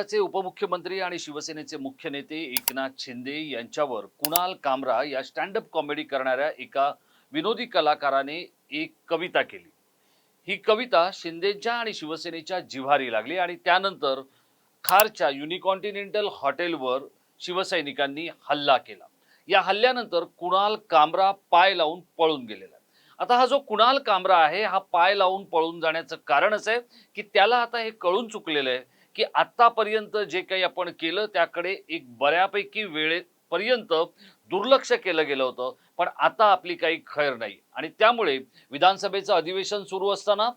राज्याचे उपमुख्यमंत्री आणि शिवसेनेचे मुख्य नेते एकनाथ शिंदे यांच्यावर कुणाल कामरा या स्टँडअप कॉमेडी करणाऱ्या एका विनोदी कलाकाराने एक कविता केली ही कविता शिंदेच्या आणि शिवसेनेच्या जिव्हारी लागली आणि त्यानंतर खारच्या युनिकॉन्टिनेंटल हॉटेलवर शिवसैनिकांनी हल्ला केला या हल्ल्यानंतर कुणाल कामरा पाय लावून पळून गेलेला आहे. आता हा जो कुणाल कामरा आहे हा पाय लावून पळून जाण्याचं कारण असं आहे की त्याला आता हे कळून चुकलेलं आहे की आतापर्यंत जे काही आपण केलं त्याकडे एक बऱ्यापैकी वेळेपर्यंत दुर्लक्ष केलं गेलं होतं. पण आता आपली काही खैर नाही. आणि त्यामुळे विधानसभेचं अधिवेशन सुरू असताना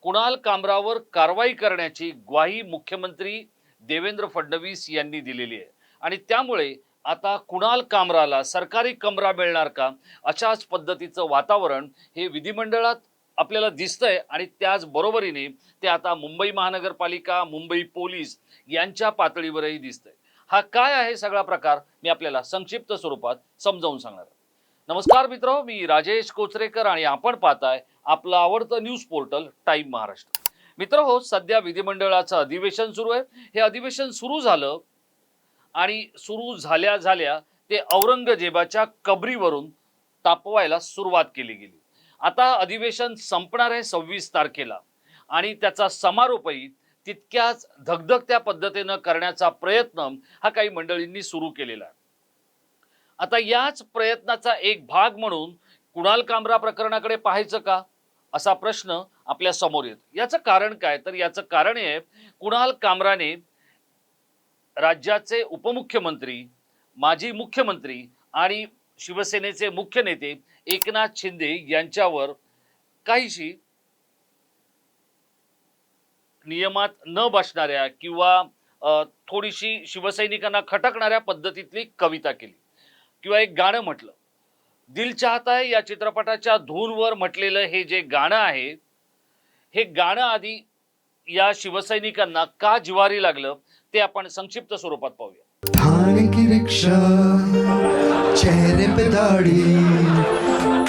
कुणाल कामरावर कारवाई करण्याची ग्वाही मुख्यमंत्री देवेंद्र फडणवीस यांनी दिलेली आहे. आणि त्यामुळे आता कुणाल कामराला सरकारी कमरा मिळणार का? अशाच पद्धतीचं वातावरण हे विधिमंडळात आपल्याला दिसतंय आणि त्याच बरोबरीने ते आता मुंबई महानगरपालिका मुंबई पोलीस यांच्या पातळीवरही दिसतंय. हा काय आहे सगळा प्रकार? मी आपल्याला संक्षिप्त स्वरूपात समजावून सांगणार नमस्कार मित्र मी राजेश कोचरेकर आणि आपण पाहताय आपलं आवडतं न्यूज पोर्टल टाईम महाराष्ट्र. मित्र हो सध्या विधिमंडळाचं अधिवेशन सुरू आहे. हे अधिवेशन सुरू झालं आणि सुरू झाल्या झाल्या ते औरंगजेबाच्या कबरीवरून तापवायला सुरुवात केली गेली. आता अधिवेशन संपणार आहे सव्वीस तारखेला. आणि त्याचा समारोपही तितक्याच धगधगत्या पद्धतीनं करण्याचा प्रयत्न हा काही मंडळींनी सुरू केलेला आहे. आता याच प्रयत्नाचा एक भाग म्हणून कुणाल कामरा प्रकरणाकडे पाहायचं का? असा प्रश्न आपल्यासमोर येतो. याचं कारण काय? तर याचं कारण आहे कुणाल कामराने राज्याचे उपमुख्यमंत्री माजी मुख्यमंत्री आणि शिवसेनेचे मुख्य नेते एकनाथ शिंदे यांच्यावर काहीशी नियमात न बसणाऱ्या किंवा थोडीशी शिवसैनिकांना खटकणाऱ्या पद्धतीतली कविता केली. किंवा एक गाणं म्हटलं. दिल चाहता है या चित्रपटाच्या धूनवर म्हटलेलं हे जे गाणं आहे हे गाणं आधी या शिवसैनिकांना का जिवारी लागलं ते आपण संक्षिप्त स्वरूपात पाहूया. की रिक्षा चेहरे पे दाढ़ी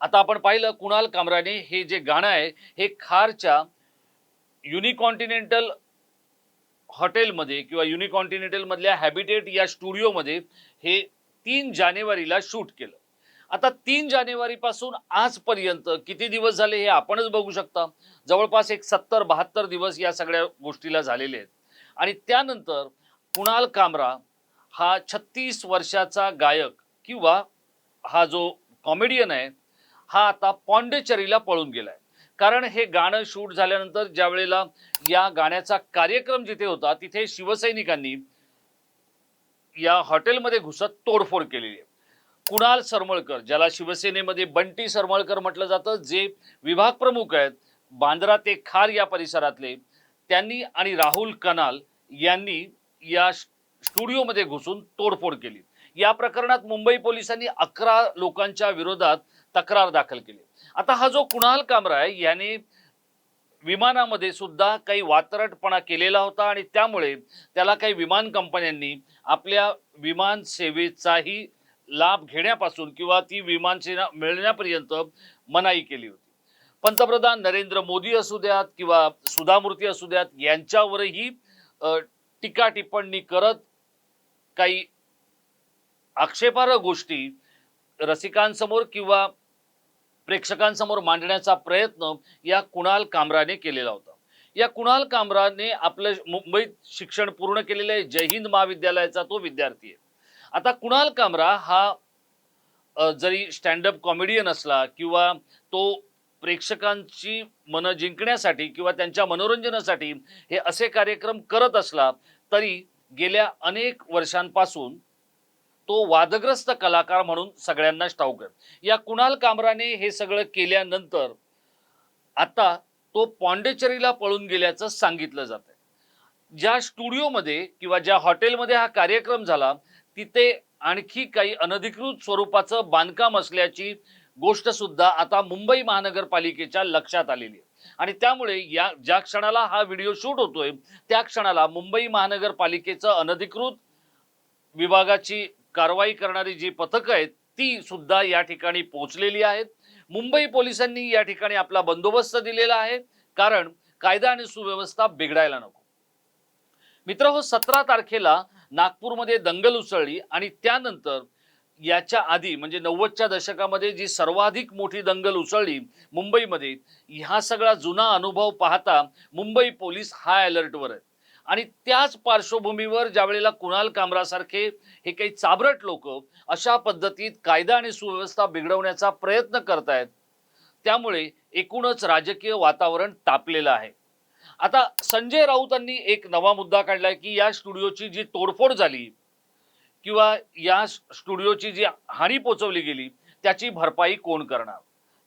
आता आपण पाहिलं कुणाल कामराने हे जे गाणं आहे हे खारच्या युनिकॉन्टिनेंटल हॉटेलमध्ये किंवा युनिकॉन्टिनेंटलमधल्या हॅबिटेट या स्टुडिओमध्ये हे तीन जानेवारीला शूट केलं. आता तीन जानेवारीपासून आजपर्यंत किती दिवस झाले हे आपणच बघू शकता. जवळपास एक सत्तर बहात्तर दिवस या सगळ्या गोष्टीला झालेले आहेत. आणि त्यानंतर कुणाल कामरा हा छत्तीस वर्षाचा गायक किंवा हा जो कॉमेडियन आहे हा आता पॉंडेचेरीला पळून गेलाय. कारण हे गाणं शूट झाल्यानंतर ज्या वेळेला या गाण्याचा कार्यक्रम जिथे होता तिथे शिवसैनिकांनी या हॉटेलमध्ये घुसत तोडफोड केलेली आहे. कुणाल सरमळकर ज्याला शिवसेनेमध्ये बंटी सरमळकर म्हटलं जातं जे विभाग प्रमुख आहेत बांद्रा ते खार या परिसरातले त्यांनी आणि राहुल कनाल यांनी या स्टुडिओमध्ये घुसून तोडफोड केली. या प्रकरणात मुंबई पोलिसांनी अकरा लोकांच्या विरोधात तक्रार दाखल केली. आता हा जो कुणाल कामराय याने विमानामध्ये सुद्धा काही वातरटपणा केलेला होता आणि त्यामुळे त्याला काही विमान कंपन्यांनी आपल्या विमान सेवेचाही लाभ घेण्यापासून किंवा ती विमान सेवा मिळण्यापर्यंत मनाई केली होती. पंतप्रधान नरेंद्र मोदी असू द्यात किंवा सुधामूर्ती असू द्यात यांच्यावरही टीका टिप्पणी करत काही आक्षेपार्ह गोष्टी रसिकांसमोर किंवा प्रेक्षकांसमोर मांडण्याचा प्रयत्न या कुणाल कामराने केलेला होता. या कुणाल कामराने आपलं मुंबईत शिक्षण पूर्ण केलेलं आहे. जय हिंद महाविद्यालयाचा तो विद्यार्थी आहे. आता कुणाल कामरा हा जरी स्टँडअप कॉमेडियन असला किंवा तो प्रेक्षकांची मनं जिंकण्यासाठी किंवा त्यांच्या मनोरंजनासाठी हे असे कार्यक्रम करत असला तरी गेल्या अनेक वर्षांपासून तो वादग्रस्त कलाकार म्हणून सगळ्यांना ठाऊक आहे. या कुणाल कामराने हे सगळं केल्यानंतर आता तो पॉंडेचेरीला पळून गेल्याचं सांगितलं जात आहे ज्या स्टुडिओमध्ये किंवा ज्या हॉटेलमध्ये हा कार्यक्रम झाला तिथे आणखी काही अनधिकृत स्वरूपाचं बांधकाम असल्याची गोष्ट सुद्धा आता मुंबई महानगरपालिकेच्या लक्षात आलेली आहे. आणि त्यामुळे या ज्या क्षणाला हा व्हिडिओ शूट होतोय त्या क्षणाला मुंबई महानगरपालिकेचं अनधिकृत विभागाची कारवाई करणारी जी पथकं आहेत ती सुद्धा या ठिकाणी पोहोचलेली आहेत. मुंबई पोलिसांनी या ठिकाणी आपला बंदोबस्त दिलेला आहे. कारण कायदा आणि सुव्यवस्था बिघडायला नको. मित्र हो सतरा तारखेला नागपूरमध्ये दंगल उसळली आणि त्यानंतर याच्या आधी म्हणजे नव्वदच्या दशकामध्ये जी सर्वाधिक मोठी दंगल उसळली मुंबईमध्ये हा सगळा जुना अनुभव पाहता मुंबई पोलीस हाय अलर्टवर आहेत. आणि त्याच पार्श्वभूमीवर ज्यावेळेला कुणाल कामरासारखे हे काही चाबरट लोक अशा पद्धतीत कायदा आणि सुव्यवस्था बिघडवण्याचा प्रयत्न करतायत त्यामुळे एकूणच राजकीय वातावरण तापलेलं आहे. आता संजय राऊतांनी एक नवा मुद्दा काढलाय की या स्टुडिओची जी तोडफोड झाली किंवा या स्टुडिओची जी हानी पोचवली गेली त्याची भरपाई कोण करणार?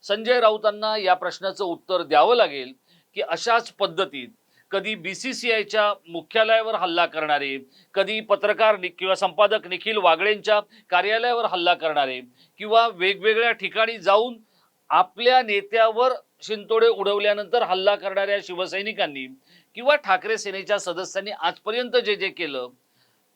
संजय राऊतांना या प्रश्नाचं उत्तर द्यावं लागेल की अशाच पद्धतीत कधी बी सी सी आयच्या मुख्यालयावर हल्ला करणारे कधी पत्रकार नि- किंवा संपादक निखिल वागळेंच्या कार्यालयावर हल्ला करणारे किंवा वेगवेगळ्या ठिकाणी जाऊन आपल्या नेत्यावर शिंतोडे उडवल्यानंतर हल्ला करणाऱ्या शिवसैनिकांनी किंवा ठाकरे सेनेच्या सदस्यांनी आजपर्यंत जे जे केलं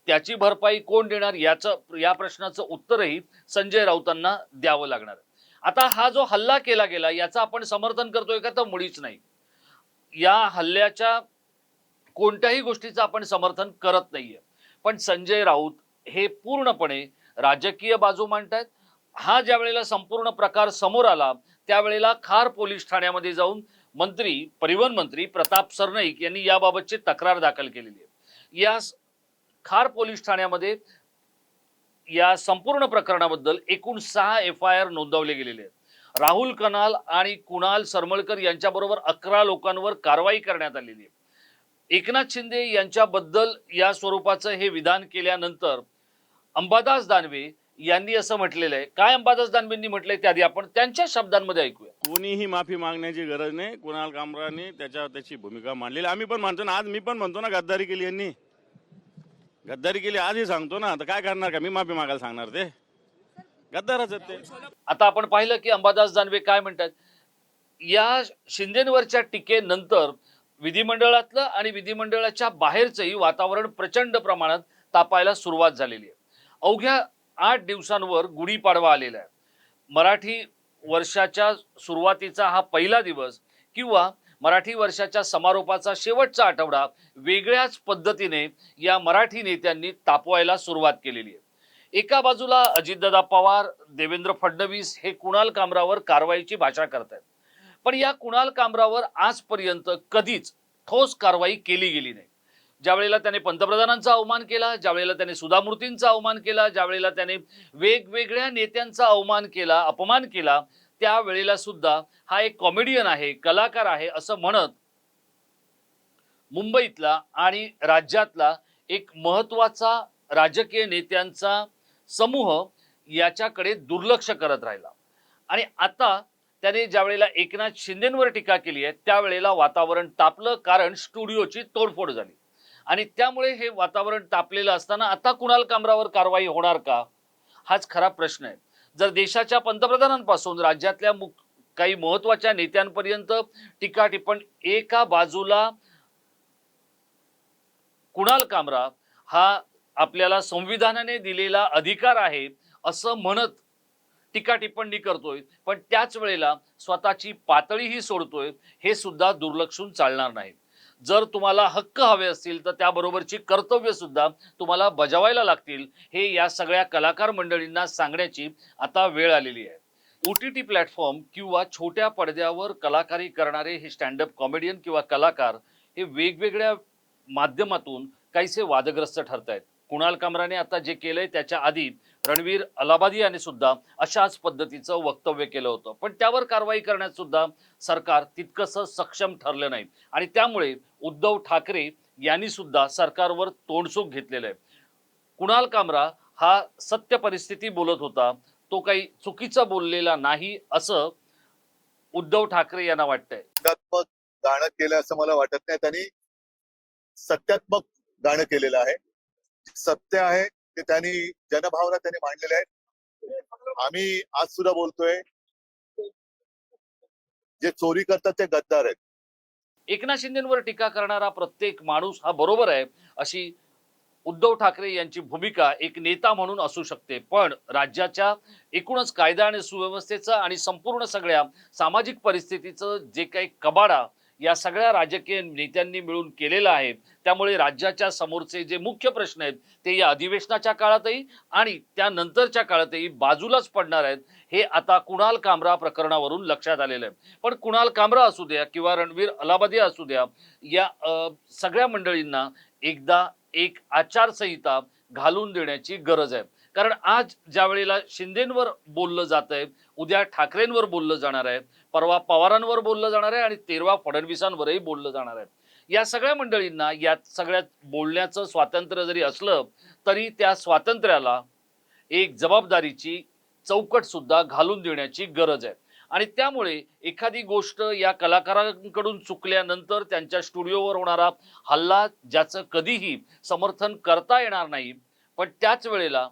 त्याची भरपाई कोण देणार याचं या प्रश्नाचं उत्तरही संजय राऊतांना द्यावं लागणार. आता हा जो हल्ला केला गेला याचं आपण समर्थन करतोय का? तर मुळीच नाही. या हल्ल्याच्या कोणत्याही गोष्टीचं आपण समर्थन करत नाहीये. पण संजय राऊत हे पूर्णपणे राजकीय बाजू मांडतायत. हा ज्या वेळेला संपूर्ण प्रकार समोर आला त्यावेळेला खार पोलीस ठाण्यामध्ये जाऊन मंत्री परिवहन मंत्री प्रताप सरनाईक यांनी याबाबतची तक्रार दाखल केलेली आहे. या खार पोलीस ठाण्यामध्ये या संपूर्ण प्रकरणाबद्दल एकूण सहा एफ आय आर नोंदवले गेलेले आहेत. राहुल कनाल आणि कुणाल सरमळकर यांच्याबरोबर अकरा लोकांवर कारवाई करण्यात आलेली आहे. एकनाथ शिंदे यांच्याबद्दल या स्वरूपाचं हे विधान केल्यानंतर अंबादास दानवे यांनी असं म्हटलेलं आहे. काय अंबादास दानवेंनी म्हटलंय ते आधी आपण त्यांच्या शब्दांमध्ये ऐकूया. कोणीही माफी मागण्याची गरज नाही. कुणाल कामराने त्याच्या त्याची भूमिका मांडलेली आम्ही पण म्हणतो ना आज मी पण म्हणतो ना गद्दारी केली यांनी. गद्दारी केली आजही सांगतो ना. तर काय करणार का? मी माफी मागायला सांगणार ते? गद्दारच आहेत ते. आता आपण पाहिलं की अंबादास दानवे काय म्हणतात? या शिंदेवरच्या टीकेनंतर विधिमंडळातलं आणि विधिमंडळाच्या बाहेरचंही वातावरण प्रचंड प्रमाणात तापायला सुरुवात झालेली आहे. अवघ्या आठ दिवसांवर गुढीपाडवा आलेला आहे. मराठी वर्षाच्या सुरुवातीचा हा पहिला दिवस किंवा मराठी वर्षाच्या समारोपाचा शेवटचा आठवडा वेगळ्याच पद्धतीने या मराठी नेत्यांनी तापवायला सुरुवात केलेली आहे. एका बाजूला अजितदादा पवार देवेंद्र फडणवीस हे कुणाल कामरावर कारवाईची भाषा करतायत. पण या कुणाल कामरावर आजपर्यंत कधीच ठोस कारवाई केली गेली नाही. ज्यावेळेला त्याने पंतप्रधानांचा अवमान केला ज्यावेळेला त्याने सुधामूर्तींचा अवमान केला ज्यावेळेला त्याने वेगवेगळ्या नेत्यांचा अवमान केला अपमान केला त्यावेळेला सुद्धा हा एक कॉमेडियन आहे कलाकार आहे असं म्हणत मुंबईतला आणि राज्यातला एक महत्त्वाचा राजकीय नेत्यांचा समूह याच्याकडे दुर्लक्ष करत राहिला. आणि आता त्याने ज्या वेळेला एकनाथ शिंदेंवर टीका केली आहे त्यावेळेला वातावरण तापलं कारण स्टुडिओची तोडफोड झाली. आणि त्यामुळे हे वातावरण तापलेलं असताना आता कुणाल कामरावर कारवाई होणार का? हाच खरा प्रश्न आहे. जर देशाच्या पंतप्रधानांपासून राज्यातल्या मुख काही महत्त्वाच्या नेत्यांपर्यंत टीका टिप्पण एका बाजूला कुणाल कामरा हा आपल्याला संविधानाने दिलेला अधिकार आहे असं म्हणत टीका टिप्पणी करतोय. पण त्याच वेळेला स्वतःची पातळीही सोडतोय हे सुद्धा दुर्लक्षून चालणार नाही. जर तुम्हाला हक्क हवे असतील तर त्याबरोबरची कर्तव्य सुद्धा तुम्हाला बजावायला लागतील हे या सगळ्या कलाकार मंडळींना सांगण्याची आता वेळ आलेली आहे. ओ टी टी प्लॅटफॉर्म किंवा छोट्या पडद्यावर कलाकारी करणारे हे स्टँडअप कॉमेडियन किंवा कलाकार हे वेगवेगळ्या माध्यमातून काहीसे वादग्रस्त ठरत आहेत कुणाल कामराने आता जे केलंय त्याच्या आधी रणवीर अलाबादी याने सुद्धा अशाच पद्धतीचं वक्तव्य केलं होतं. पण त्यावर कारवाई करण्यात सुद्धा सरकार तितकंसं सक्षम ठरलं नाही. आणि त्यामुळे उद्धव ठाकरे यांनी सुद्धा सरकारवर तोंडसुख घेतलेलं आहे. कुणाल कामरा हा सत्य परिस्थिती बोलत होता. तो काही चुकीचा बोललेला नाही असं उद्धव ठाकरे यांना वाटतंय. गाणं केलं असं मला वाटत नाही. त्यांनी सत्यात्मक गाणं केलेलं आहे. सत्य आहे ते त्यांनी जनभावना त्यांनी मांडलेल्या आहेत. आम्ही आज सुद्धा बोलतोय जे चोरी करतात ते गद्दार आहेत. एकनाथ शिंदेवर टीका करणारा प्रत्येक माणूस हा बरोबर आहे अशी उद्धव ठाकरे यांची भूमिका एक नेता म्हणून असू शकते. पण राज्याच्या एकूणच कायदा आणि सुव्यवस्थेचं आणि संपूर्ण सगळ्या सामाजिक परिस्थितीचं जे काही कबाडा या सगळ्या राजकीय नेत्यांनी मिळून केलेलं आहे. त्यामुळे राज्याच्या समोरचे जे मुख्य प्रश्न आहेत ते या अधिवेशनाच्या काळातही आणि त्यानंतरच्या काळातही बाजूलाच पडणार आहेत हे आता कुणाल कामरा प्रकरणावरून लक्षात आलेलं आहे. पण कुणाल कामरा असू द्या किंवा रणवीर अलाबादी असू द्या या सगळ्या मंडळींना एकदा एक आचारसंहिता घालून देण्याची गरज आहे. कारण आज ज्या वेळेला शिंदेंवर बोललं जात आहे उद्या ठाकरेंवर बोललं जाणार आहे परवा पवारांवर बोललं जाणार आहे आणि तेरवा फडणवीसांवरही बोललं जाणार आहे. या सगळ्या मंडळींना यात सगळ्यात बोलण्याचं स्वातंत्र्य जरी असलं तरी त्या स्वातंत्र्याला एक जबाबदारीची चौकट सुद्धा घालून देण्याची गरज आहे. आणि त्यामुळे एखादी गोष्ट या कलाकारांकडून चुकल्यानंतर त्यांच्या स्टुडिओवर होणारा हल्ला ज्याचं कधीही समर्थन करता येणार नाही पण त्याच वेळेला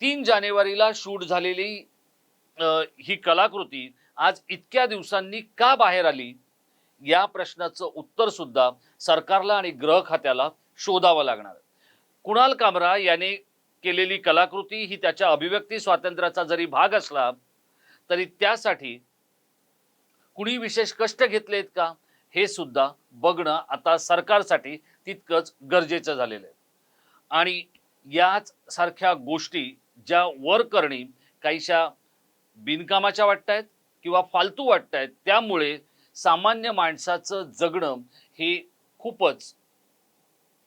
तीन जानेवारीला शूट झालेली ही कलाकृती आज इतक्या दिवसांनी का बाहेर आली? या प्रश्नाचं उत्तर सुद्धा सरकारला आणि ग्रह खात्याला शोधावं लागणार. कुणाल कामरा याने केलेली कलाकृती ही त्याच्या अभिव्यक्ती स्वातंत्र्याचा जरी भाग असला तरी त्यासाठी कुणी विशेष कष्ट घेतलेत का? हे सुद्धा बघणं आता सरकारसाठी तितकंच गरजेचं झालेलं आहे. आणि याच सारख्या गोष्टी ज्या वर करणे काहीशा बिनकामाच्या वाटतायत किंवा फालतू वाटतायत त्यामुळे सामान्य माणसाचं जगणं हे खूपच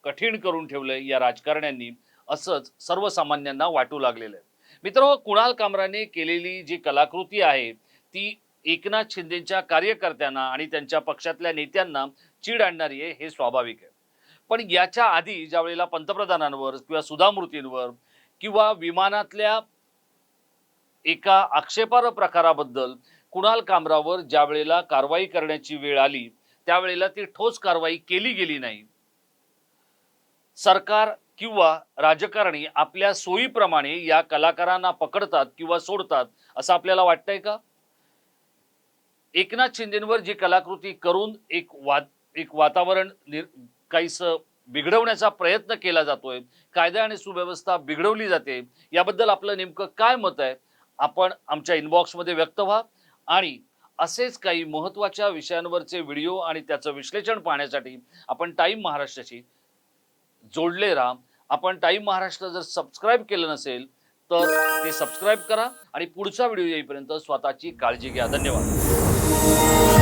कठीण करून ठेवलंय या राजकारण्यांनी असंच सर्वसामान्यांना वाटू लागलेलं आहे. मित्र कुणाल कामराने केलेली जी कलाकृती आहे ती एकनाथ शिंदेच्या कार्यकर्त्यांना आणि त्यांच्या पक्षातल्या नेत्यांना चीड आणणारी आहे हे स्वाभाविक आहे. पण याच्या आधी ज्या वेळेला पंतप्रधानांवर किंवा सुधामूर्तींवर किंवा विमानातल्या एका आक्षेपार्ह प्रकाराबद्दल कुणाल कामरावर ज्या वेळेला कारवाई करण्याची वेळ आली त्यावेळेला ती ठोस कारवाई केली गेली नाही. सरकार किंवा राजकारणी आपल्या सोयीप्रमाणे या कलाकारांना पकडतात किंवा सोडतात असं आपल्याला वाटतंय का? एकनाथ शिंदेवर जी कलाकृती करून एक वाद एक वातावरण निर काहीसं बिघडवण्याचा प्रयत्न केला जातोय कायदा आणि सुव्यवस्था बिघडवली जाते याबद्दल आपलं नेमकं काय मत आहे? आपण आमच्या इनबॉक्समध्ये व्यक्त व्हा आणि असेच काही महत्त्वाच्या विषयांवरचे व्हिडिओ आणि त्याचं विश्लेषण पाहण्यासाठी आपण टाईम महाराष्ट्राशी जोडले राहा. आपण टाईम महाराष्ट्र जर सबस्क्राईब केलं नसेल तर ते सबस्क्राईब करा आणि पुढचा व्हिडिओ येईपर्यंत स्वतःची काळजी घ्या. धन्यवाद.